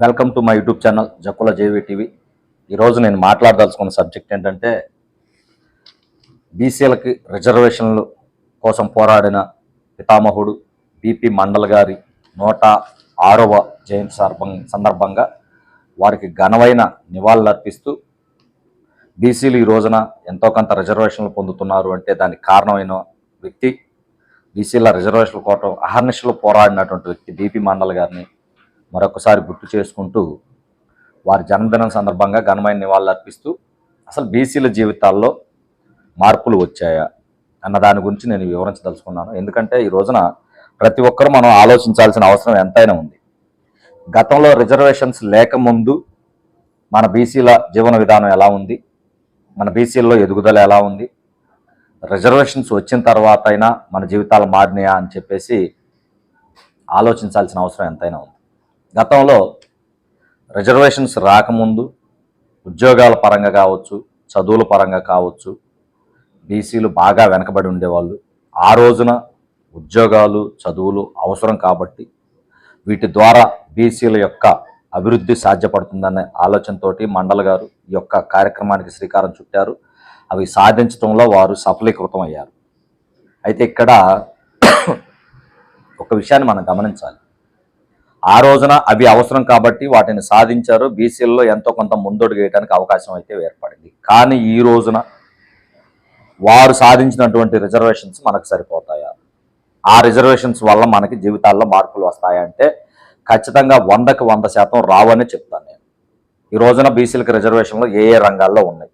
Welcome to my YouTube channel Jakkula J V TV. ఈరోజు నేను మాట్లాడదలుచుకున్న subject ఏంటంటే బీసీలకి రిజర్వేషన్లు కోసం పోరాడిన పితామహుడు బీపీ మండల్ గారి నూట ఆరవ జయంతి సందర్భం సందర్భంగా వారికి ఘనమైన నివాళులర్పిస్తూ బీసీలు ఈ రోజున ఎంతో కొంత రిజర్వేషన్లు పొందుతున్నారు అంటే దానికి కారణమైన వ్యక్తి బీసీల రిజర్వేషన్ల కోసం అహర్నిశలు పోరాడినటువంటి వ్యక్తి బీపీ మండల్ గారిని మరొకసారి గుర్తు చేసుకుంటూ వారి జన్మదినం సందర్భంగా ఘనమైన నివాళులు అర్పిస్తూ అసలు బీసీల జీవితాల్లో మార్పులు వచ్చాయా అన్న దాని గురించి నేను వివరించదలుచుకున్నాను. ఎందుకంటే ఈ రోజున ప్రతి ఒక్కరూ మనం ఆలోచించాల్సిన అవసరం ఎంతైనా ఉంది. గతంలో రిజర్వేషన్స్ లేకముందు మన బీసీల జీవన విధానం ఎలా ఉంది? మన బీసీల్లో ఎదుగుదల ఎలా ఉంది? రిజర్వేషన్స్ వచ్చిన తర్వాత అయినా మన జీవితాలు మారినాయా అని చెప్పేసి ఆలోచించాల్సిన అవసరం ఎంతైనా ఉంది. గతంలో రిజర్వేషన్స్ రాకముందు ఉద్యోగాల పరంగా కావచ్చు చదువుల పరంగా కావచ్చు బీసీలు బాగా వెనకబడి ఉండేవాళ్ళు. ఆ రోజున ఉద్యోగాలు చదువులు అవసరం కాబట్టి వీటి ద్వారా బీసీల యొక్క అభివృద్ధి సాధ్యపడుతుందనే ఆలోచనతోటి మండల్ గారు ఈ యొక్క కార్యక్రమానికి శ్రీకారం చుట్టారు. అవి సాధించడంలో వారు సఫలీకృతం అయ్యారు అయితే ఇక్కడ ఒక విషయాన్ని మనం గమనించాలి. ఆ రోజున అవి అవసరం కాబట్టి వాటిని సాధించారు. బీసీల్లో ఎంతో కొంత ముందడుగు వేయడానికి అవకాశం అయితే ఏర్పడింది. కానీ ఈ రోజున వారు సాధించినటువంటి రిజర్వేషన్స్ మనకు సరిపోతాయా? ఆ రిజర్వేషన్స్ వల్ల మనకి జీవితాల్లో మార్పులు వస్తాయంటే ఖచ్చితంగా వందకు వంద శాతం రావని చెప్తాను నేను. ఈ రోజున బీసీలకు రిజర్వేషన్లు ఏ ఏ రంగాల్లో ఉన్నాయి?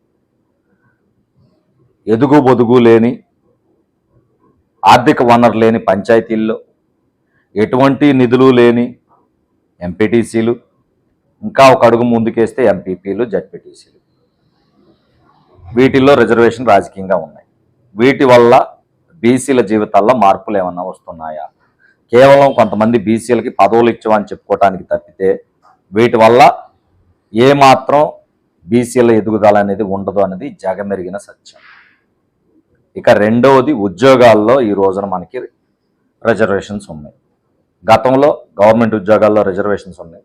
ఎదుగు బొదుగు లేని ఆర్థిక వనరు లేని పంచాయతీల్లో ఎటువంటి నిధులు లేని ఎంపీటీసీలు ఇంకా ఒక అడుగు ముందుకేస్తే ఎంపీపీలు జడ్పీటీసీలు వీటిల్లో రిజర్వేషన్ రాజకీయంగా ఉన్నాయి. వీటి వల్ల బీసీల జీవితాల్లో మార్పులు ఏమన్నా వస్తున్నాయా? కేవలం కొంతమంది బీసీలకి పదవులు ఇచ్చామని చెప్పుకోవటానికి తప్పితే వీటి వల్ల ఏమాత్రం బీసీల ఎదుగుదల అనేది ఉండదు అనేది జగమెరిగిన సత్యం. ఇక రెండవది ఉద్యోగాల్లో ఈ రోజున మనకి రిజర్వేషన్స్ ఉన్నాయి. గతంలో గవర్నమెంట్ ఉద్యోగాల్లో రిజర్వేషన్స్ ఉన్నాయి.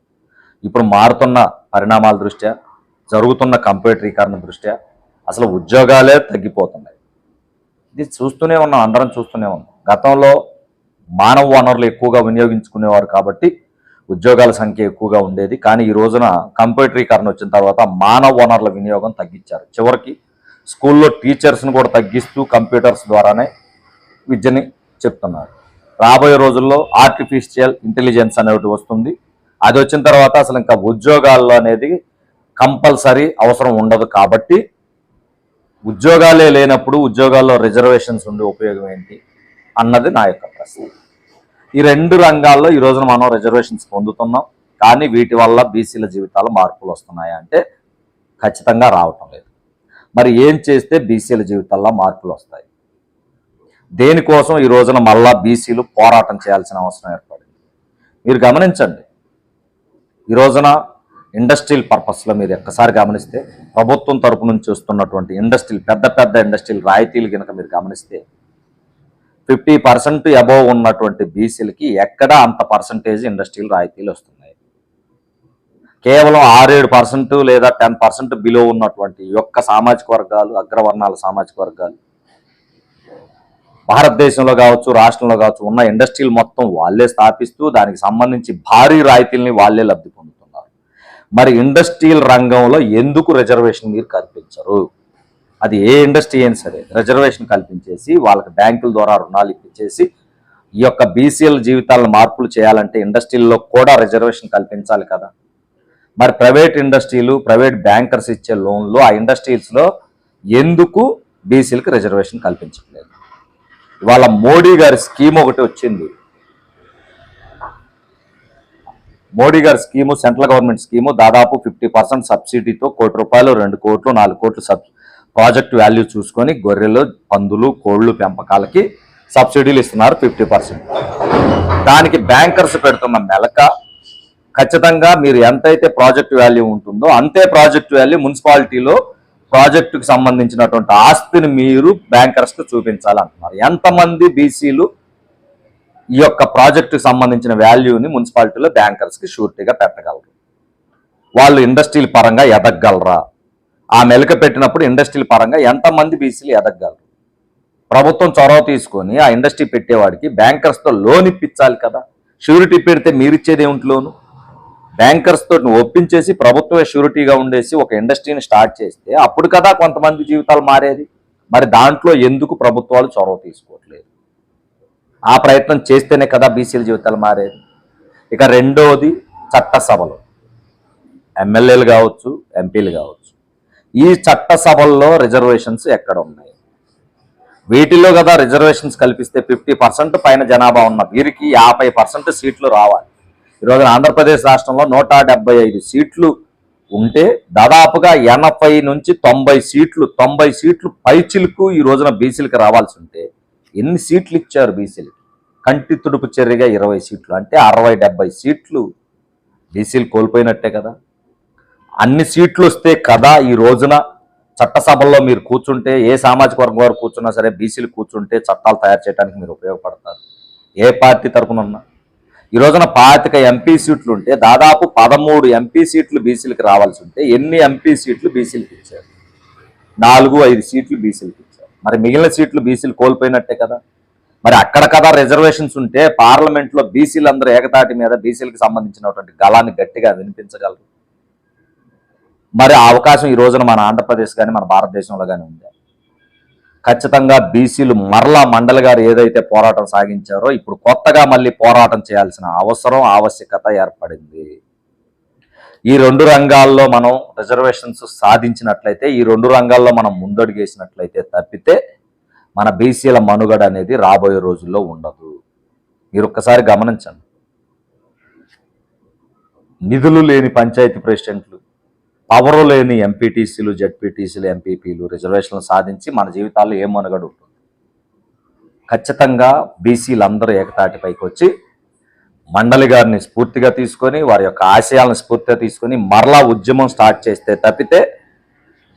ఇప్పుడు మారుతున్న పరిణామాల దృష్ట్యా జరుగుతున్న కంప్యూటరీకరణ దృష్ట్యా అసలు ఉద్యోగాలే తగ్గిపోతున్నాయి. ఇది చూస్తూనే ఉన్నాం అందరం చూస్తూనే ఉన్నాం. గతంలో మానవ వనరులు ఎక్కువగా వినియోగించుకునేవారు కాబట్టి ఉద్యోగాల సంఖ్య ఎక్కువగా ఉండేది. కానీ ఈ రోజున కంప్యూటరీకరణ వచ్చిన తర్వాత మానవ వనరుల వినియోగం తగ్గించారు. చివరికి స్కూల్లో టీచర్స్ని కూడా తగ్గిస్తూ కంప్యూటర్స్ ద్వారానే విద్యని చెప్తున్నారు. రాబోయే రోజుల్లో ఆర్టిఫిషియల్ ఇంటెలిజెన్స్ అనేది వస్తుంది. అది వచ్చిన తర్వాత అసలు ఇంకా ఉద్యోగాల్లో అనేది కంపల్సరీ అవసరం ఉండదు కాబట్టి ఉద్యోగాలే లేనప్పుడు ఉద్యోగాల్లో రిజర్వేషన్స్ ఉండే ఉపయోగం ఏంటి అన్నది నా యొక్క ప్రశ్న. ఈ రెండు రంగాల్లో ఈ రోజున మనం రిజర్వేషన్స్ పొందుతున్నాం. కానీ వీటి వల్ల బీసీల జీవితాలు మార్పులు వస్తున్నాయా అంటే ఖచ్చితంగా రావటం లేదు. మరి ఏం చేస్తే బీసీల జీవితాల్లో మార్పులు వస్తాయి? దేనికోసం ఈ రోజున మళ్ళా బీసీలు పోరాటం చేయాల్సిన అవసరం ఏర్పడింది? మీరు గమనించండి. ఈ రోజున ఇండస్ట్రియల్ పర్పస్లో మీరు ఒక్కసారి గమనిస్తే ప్రభుత్వం తరపు నుంచి వస్తున్నటువంటి ఇండస్ట్రియల్ పెద్ద పెద్ద ఇండస్ట్రియల్ రాయితీలు కనుక మీరు గమనిస్తే ఫిఫ్టీ పర్సెంట్ అబోవ్ ఉన్నటువంటి బీసీలకి ఎక్కడ అంత పర్సంటేజ్ ఇండస్ట్రియల్ రాయితీలు వస్తున్నాయి. కేవలం ఆరేడు పర్సెంట్ లేదా టెన్ పర్సెంట్ బిలో ఉన్నటువంటి యొక్క సామాజిక వర్గాలు అగ్రవర్ణాల సామాజిక వర్గాలు భారతదేశంలో కావచ్చు రాష్ట్రంలో కావచ్చు ఉన్న ఇండస్ట్రీలు మొత్తం వాళ్ళే స్థాపిస్తూ దానికి సంబంధించి భారీ రాయితీల్ని వాళ్ళే లబ్ధి పొందుతున్నారు. మరి ఇండస్ట్రియల్ రంగంలో ఎందుకు రిజర్వేషన్ మీరు కల్పించరు? అది ఏ ఇండస్ట్రీ అయినా సరే రిజర్వేషన్ కల్పించేసి వాళ్ళకి బ్యాంకుల ద్వారా రుణాలు ఇప్పించేసి ఈ యొక్క బీసీఎల్ జీవితాలను మార్పులు చేయాలంటే ఇండస్ట్రీల్లో కూడా రిజర్వేషన్ కల్పించాలి కదా. మరి ప్రైవేట్ ఇండస్ట్రీలు ప్రైవేట్ బ్యాంకర్స్ ఇచ్చే లోన్లు ఆ ఇండస్ట్రీస్లో ఎందుకు బీసీలకు రిజర్వేషన్ కల్పించట్లేదు? ఇవాళ మోడీ గారి స్కీమ్ ఒకటి వచ్చింది. మోడీ గారి స్కీము సెంట్రల్ గవర్నమెంట్ స్కీము దాదాపు ఫిఫ్టీ పర్సెంట్ సబ్సిడీతో కోటి రూపాయలు రెండు కోట్లు నాలుగు కోట్లు సబ్ ప్రాజెక్ట్ వాల్యూ చూసుకొని గొర్రెలు పందులు కోళ్ళు పెంపకాలకి సబ్సిడీలు ఇస్తున్నారు ఫిఫ్టీ పర్సెంట్. దానికి బ్యాంకర్స్ పెడుతున్న మెలక ఖచ్చితంగా మీరు ఎంతైతే ప్రాజెక్ట్ వాల్యూ ఉంటుందో అంతే ప్రాజెక్ట్ వాల్యూ మున్సిపాలిటీలో ప్రాజెక్టుకు సంబంధించినటువంటి ఆస్తిని మీరు బ్యాంకర్స్కి చూపించాలంటున్నారు. ఎంతమంది బీసీలు ఈ యొక్క ప్రాజెక్టుకు సంబంధించిన వాల్యూని మున్సిపాలిటీలో బ్యాంకర్స్కి షూరిటీగా పెట్టగలరు? వాళ్ళు ఇండస్ట్రీల పరంగా ఎదగలరా? ఆ మెలక పెట్టినప్పుడు ఇండస్ట్రీల పరంగా ఎంతమంది బీసీలు ఎదగలరు? ప్రభుత్వం చొరవ తీసుకొని ఆ ఇండస్ట్రీ పెట్టేవాడికి బ్యాంకర్స్తో లోన్ ఇప్పించాలి కదా. షూరిటీ పెడితే మీరిచ్చేది ఏమిటి లోను? బ్యాంకర్స్ తోటి ఒప్పించేసి ప్రభుత్వమే షూరిటీగా ఉండేసి ఒక ఇండస్ట్రీని స్టార్ట్ చేస్తే అప్పుడు కదా కొంతమంది జీవితాలు మారేది. మరి దాంట్లో ఎందుకు ప్రభుత్వాలు చొరవ తీసుకోవట్లేదు? ఆ ప్రయత్నం చేస్తేనే కదా బీసీల జీవితాలు మారేది. ఇక రెండోది చట్టసభలు. ఎమ్మెల్యేలు కావచ్చు ఎంపీలు కావచ్చు. ఈ చట్టసభల్లో రిజర్వేషన్స్ ఎక్కడ ఉన్నాయి? వీటిలో కదా రిజర్వేషన్స్ కల్పిస్తే ఫిఫ్టీ పర్సెంట్ పైన జనాభా ఉన్న వీరికి యాభై పర్సెంట్ సీట్లు రావాలి. ఈరోజు ఆంధ్రప్రదేశ్ రాష్ట్రంలో నూట డెబ్బై ఐదు సీట్లు ఉంటే దాదాపుగా ఎనభై నుంచి తొంభై సీట్లు తొంభై సీట్లు పైచిలకు ఈ రోజున బీసీలకు రావాల్సి ఉంటే ఎన్ని సీట్లు ఇచ్చారు బీసీలకి కంటి తుడుపు చర్యగా ఇరవై సీట్లు అంటే అరవై డెబ్బై సీట్లు బీసీలు కోల్పోయినట్టే కదా. అన్ని సీట్లు వస్తే కదా ఈ రోజున చట్టసభల్లో మీరు కూర్చుంటే ఏ సామాజిక వర్గం వారు కూర్చున్నా సరే బీసీలు కూర్చుంటే చట్టాలు తయారు చేయడానికి మీరు ఉపయోగపడతారు. ఏ పార్టీ తరపున ఉన్నా ఈ రోజున పాతిక ఎంపీ సీట్లు ఉంటే దాదాపు పదమూడు ఎంపీ సీట్లు బీసీలకు రావాల్సి ఉంటే ఎన్ని ఎంపీ సీట్లు బీసీలకు ఇచ్చారు? నాలుగు ఐదు సీట్లు బీసీలకు ఇచ్చారు. మరి మిగిలిన సీట్లు బీసీలు కోల్పోయినట్టే కదా? మరి అక్కడ కదా రిజర్వేషన్స్ ఉంటే పార్లమెంట్లో బీసీలు అందరూ ఏకతాటి మీద బీసీలకు సంబంధించినటువంటి గళాన్ని గట్టిగా వినిపించగలరు? మరి ఆ అవకాశం ఈ రోజున మన ఆంధ్రప్రదేశ్ కానీ మన భారతదేశంలో కానీ ఉంది? ఖచ్చితంగా బీసీలు మరలా మండలి గారు ఏదైతే పోరాటం సాగించారో ఇప్పుడు కొత్తగా మళ్ళీ పోరాటం చేయాల్సిన అవసరం ఆవశ్యకత ఏర్పడింది. ఈ రెండు రంగాల్లో మనం రిజర్వేషన్స్ సాధించినట్లయితే ఈ రెండు రంగాల్లో మనం ముందడుగేసినట్లయితే తప్పితే మన బీసీల మనుగడ అనేది రాబోయే రోజుల్లో ఉండదు. మీరు ఒక్కసారి గమనించండి. నిధులు లేని పంచాయతీ ప్రెసిడెంట్లు పవరు లేని ఎంపీటీసీలు జడ్పీటీసీలు ఎంపీపీలు రిజర్వేషన్లు సాధించి మన జీవితాల్లో ఏం మనుగడ ఉంటుంది? ఖచ్చితంగా బీసీలు అందరూ ఏకతాటిపైకి వచ్చి మండలి గారిని స్ఫూర్తిగా తీసుకొని వారి యొక్క ఆశయాలను స్ఫూర్తిగా తీసుకొని మరలా ఉద్యమం స్టార్ట్ చేస్తే తప్పితే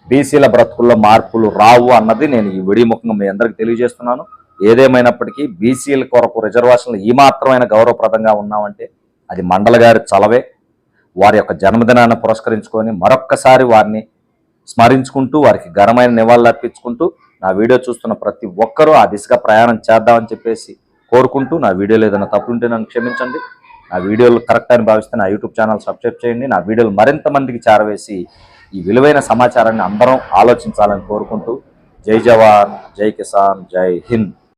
బీసీల బ్రతుకుల్లో మార్పులు రావు అన్నది నేను ఈ విడిముఖంగా మీ అందరికీ తెలియజేస్తున్నాను. ఏదేమైనప్పటికీ బీసీల కొరకు రిజర్వేషన్లు ఈ మాత్రమైన గౌరవప్రదంగా ఉన్నామంటే అది మండలి గారి చలవే. వారి యొక్క జన్మదినాన్ని పురస్కరించుకొని మరొక్కసారి వారిని స్మరించుకుంటూ వారికి ఘనమైన నివాళులు అర్పించుకుంటూ నా వీడియో చూస్తున్న ప్రతి ఒక్కరూ ఆ దిశగా ప్రయాణం చేద్దామని చెప్పేసి కోరుకుంటూ నా వీడియోలో ఏదైనా తప్పులుంటే నన్ను క్షమించండి. నా వీడియోలు కరెక్ట్ అని భావిస్తే నా యూట్యూబ్ ఛానల్ సబ్స్క్రైబ్ చేయండి. నా వీడియోలు మరింత మందికి చేరవేసి ఈ విలువైన సమాచారాన్ని అందరం ఆలోచించాలని కోరుకుంటూ జై జవాన్ జై కిసాన్ జై హింద్.